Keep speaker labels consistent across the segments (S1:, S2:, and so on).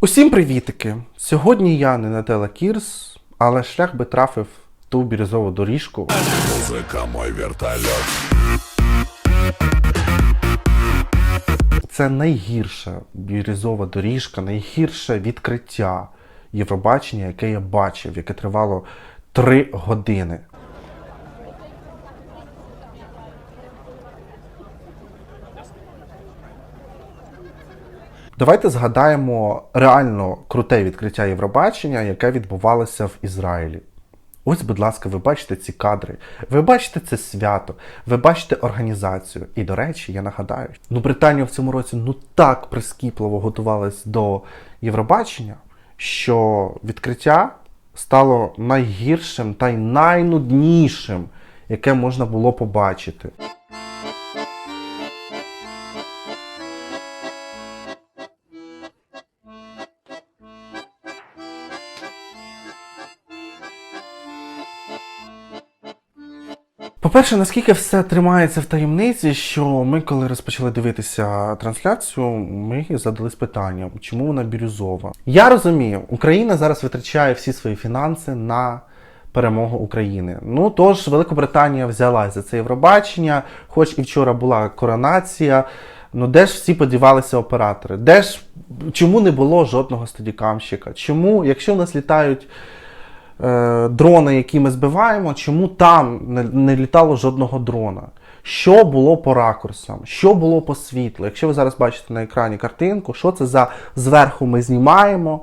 S1: Усім привітики! Сьогодні я не на Телекірс, але шлях би трафив ту бірюзову доріжку.
S2: Музыка мой вертолет.
S1: Це найгірша бірюзова доріжка, найгірше відкриття Євробачення, яке я бачив, яке тривало три години. Давайте згадаємо реально круте відкриття Євробачення, яке відбувалося в Ізраїлі. Ось, будь ласка, ви бачите ці кадри, ви бачите це свято, ви бачите організацію. І, до речі, я нагадаю, ну Британія в цьому році ну так прискіпливо готувалась до Євробачення, що відкриття стало найгіршим та й найнуднішим, яке можна було побачити. По-перше, наскільки все тримається в таємниці, що ми, коли розпочали дивитися трансляцію, ми задались питанням, чому вона бірюзова. Я розумію, Україна зараз витрачає всі свої фінанси на перемогу України. Ну тож Великобританія взялась за це Євробачення, хоч і вчора була коронація. Ну де ж всі подівалися оператори? Де ж чому не було жодного стадікамщика? Чому, якщо в нас літають дрони, які ми збиваємо, чому там не, не літало жодного дрона? Що було по ракурсам? Що було по світлу? Якщо ви зараз бачите на екрані картинку, що це за зверху ми знімаємо,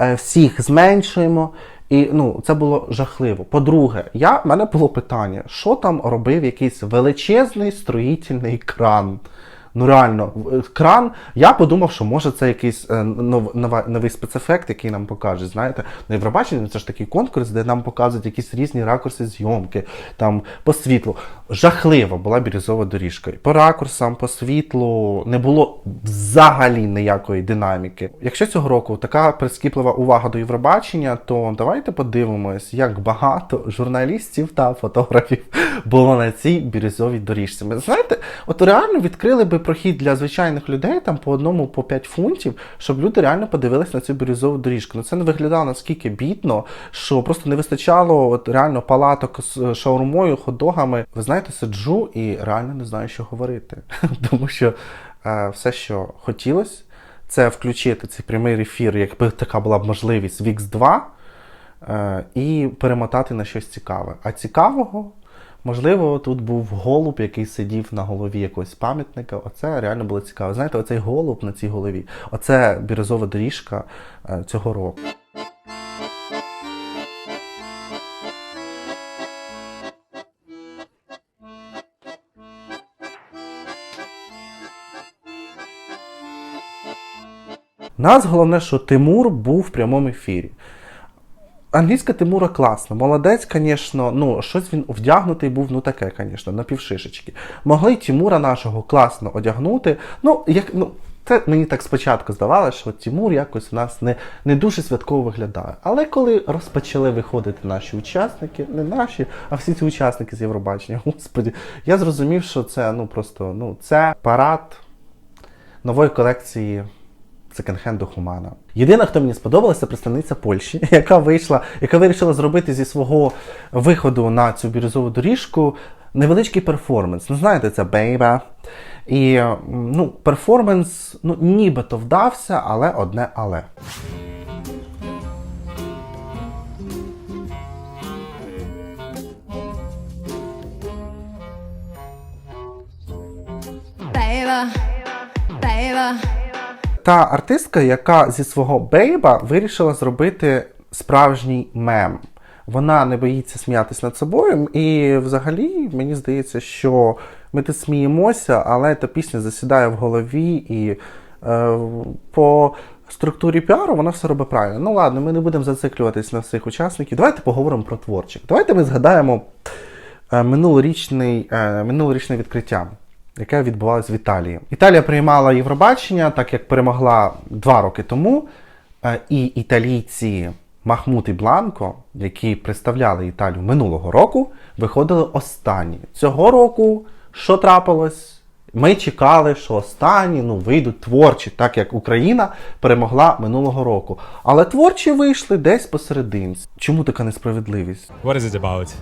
S1: е, всіх зменшуємо. І ну, це було жахливо. По-друге, я, в мене було питання, що там робив якийсь величезний строїтельний кран. Ну реально, кран. Я подумав, що може це якийсь е, нов, нова- новий спецефект, який нам покаже. Знаєте, на Євробаченні це ж такий конкурс, де нам показують якісь різні ракурси зйомки, там по світлу. Жахлива була бірюзова доріжка. По ракурсам, по світлу не було взагалі ніякої динаміки. Якщо цього року така прискіплива увага до Євробачення, то давайте подивимось, як багато журналістів та фотографів було на цій бірюзовій доріжці. Ми знаєте, от реально відкрили би прохід для звичайних людей там по одному по 5 фунтів, щоб люди реально подивились на цю бірюзову доріжку. Ну це не виглядало наскільки бідно, що просто не вистачало от реально палаток з шаурмою, хот-догами. Ви знаєте, сиджу і реально не знаю, що говорити. Тому що е, все, що хотілося, це включити цей прямий ефір, якби така була б можливість в X2 е, і перемотати на щось цікаве. А цікавого, можливо, тут був голуб, який сидів на голові якогось пам'ятника. Оце реально було цікаво. Знаєте, оцей голуб на цій голові, оце бірюзова доріжка е, цього року. Нас головне, що Тимур був в прямому ефірі. Англійська Тимура класна. Молодець, звісно, ну, щось він вдягнутий був, ну таке, звісно, на півшишечки. Могли Тимура нашого класно одягнути. Ну, як, ну, це мені так спочатку здавалося, що Тимур якось у нас не, не дуже святково виглядає. Але коли розпочали виходити наші учасники, не наші, а всі ці учасники з Євробачення, господі, я зрозумів, що це ну просто ну, це парад нової колекції секонд-хенду Хумана. Єдина, хто мені сподобалася, представниця Польщі, яка вийшла, яка вирішила зробити зі свого виходу на цю бірюзову доріжку невеличкий перформанс. Ну, знаєте, це бейба. І ну, перформанс ну, нібито вдався, але одне але.
S3: Baby, baby,
S1: Та артистка, яка зі свого бейба вирішила зробити справжній мем. Вона не боїться сміятися над собою, і взагалі мені здається, що ми тут сміємося, але та пісня засідає в голові, і е, по структурі піару вона все робить правильно. Ну ладно, ми не будемо зациклюватись на всіх учасників. Давайте поговоримо про творчих. Давайте ми згадаємо е, минулорічний, е, минулорічне відкриття, яке відбувалось в Італії. Італія приймала Євробачення, так як перемогла два роки тому. Е, І італійці Махмут і Бланко, які представляли Італію минулого року, виходили останні. Цього року що трапилось? Ми чекали, що останні ну, вийдуть творчі, так як Україна перемогла минулого року. Але творчі вийшли десь посерединці. Чому така несправедливість?
S4: What is it about?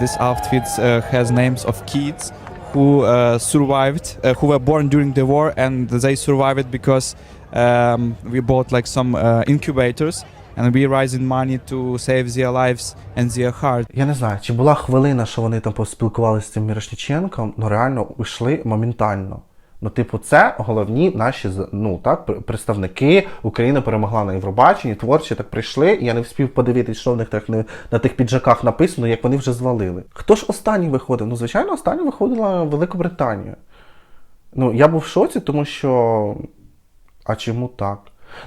S5: This outfit uh, has names of kids who uh, survived, uh, who were born during the war, and they survived because um, we bought like some uh, incubators, and we raising money to save their lives and their heart.
S1: Я не знаю, чи була хвилина, що вони там поспілкувалися з цим Мірошніченком, ну реально уйшли моментально. Ну, типу, це головні наші ну, так, представники. Україна перемогла на Євробаченні, творчі так прийшли, і я не встиг подивитись, що в них так на тих піджаках написано, як вони вже звалили. Хто ж останній виходив? Ну, звичайно, останній виходила Великобританія. Ну, я був в шоці, тому що. А чому так?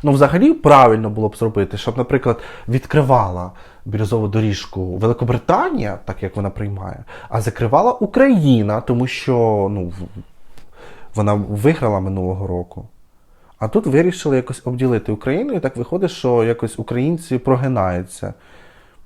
S1: Ну, взагалі правильно було б зробити, щоб, наприклад, відкривала бірюзову доріжку Великобританія, так як вона приймає, а закривала Україна, тому що ну, вона виграла минулого року. А тут вирішили якось обділити Україну, і так виходить, що якось українці прогинаються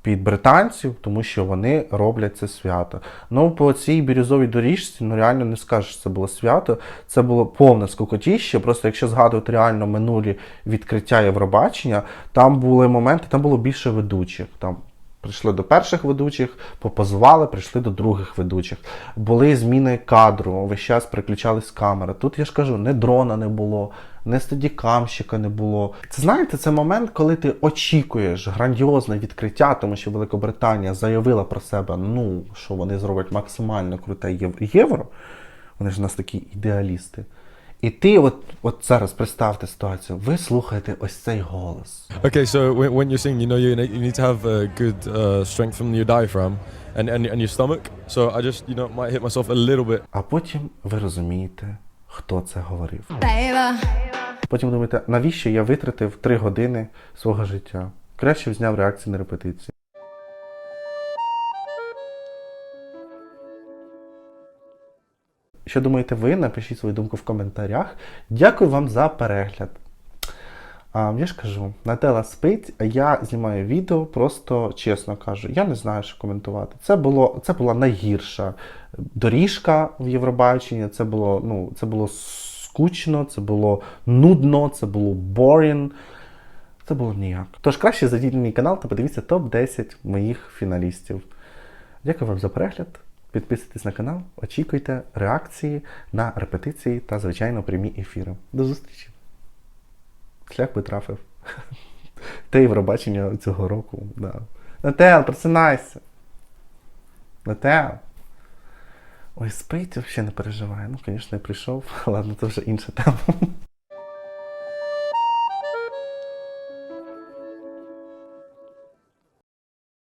S1: під британців, тому що вони роблять це свято. Ну, по цій бірюзовій доріжці, ну реально не скажеш, що це було свято. Це було повне скукотіще. Просто якщо згадувати реально минулі відкриття Євробачення, там були моменти, там було більше ведучих. Там Прийшли до перших ведучих, попозували, прийшли до других ведучих. Були зміни кадру, весь час переключались камери. Тут я ж кажу, не дрона не було, не стадікамщика не було. Це знаєте, це момент, коли ти очікуєш грандіозне відкриття, тому що Великобританія заявила про себе, ну що вони зроблять максимально круте єв- євро. Вони ж у нас такі ідеалісти. І ти, от, от зараз представте ситуацію, ви слухаєте ось цей голос.
S4: Okay, so when, when you're singing, you know you, you need to have uh, good uh, strength from your diaphragm and, and and your stomach. So I just you know might hit myself a little bit.
S1: А потім ви розумієте, хто це говорив. Потім думаєте, навіщо я витратив 3 години свого життя? Краще б зняв реакції на репетиції. Що думаєте ви? Напишіть свою думку в коментарях. Дякую вам за перегляд. А, я ж кажу, Нателла спить, а я знімаю відео, просто чесно кажу, я не знаю, що коментувати. Це, було, це була найгірша доріжка в Євробаченні, це було, ну, це було скучно, це було нудно, це було boring. Це було ніяк. Тож краще зайдіть на мій канал та подивіться топ-10 моїх фіналістів. Дякую вам за перегляд. Підписуйтесь на канал, очікуйте реакції на репетиції та, звичайно, прямі ефіри. До зустрічі! Шлях би трафив. Те Євробачення цього року. Да. Нател, просинайся. Нател. Ой, спить, взагалі не переживає. Ну, звісно, я прийшов. Ладно, це вже інша тема.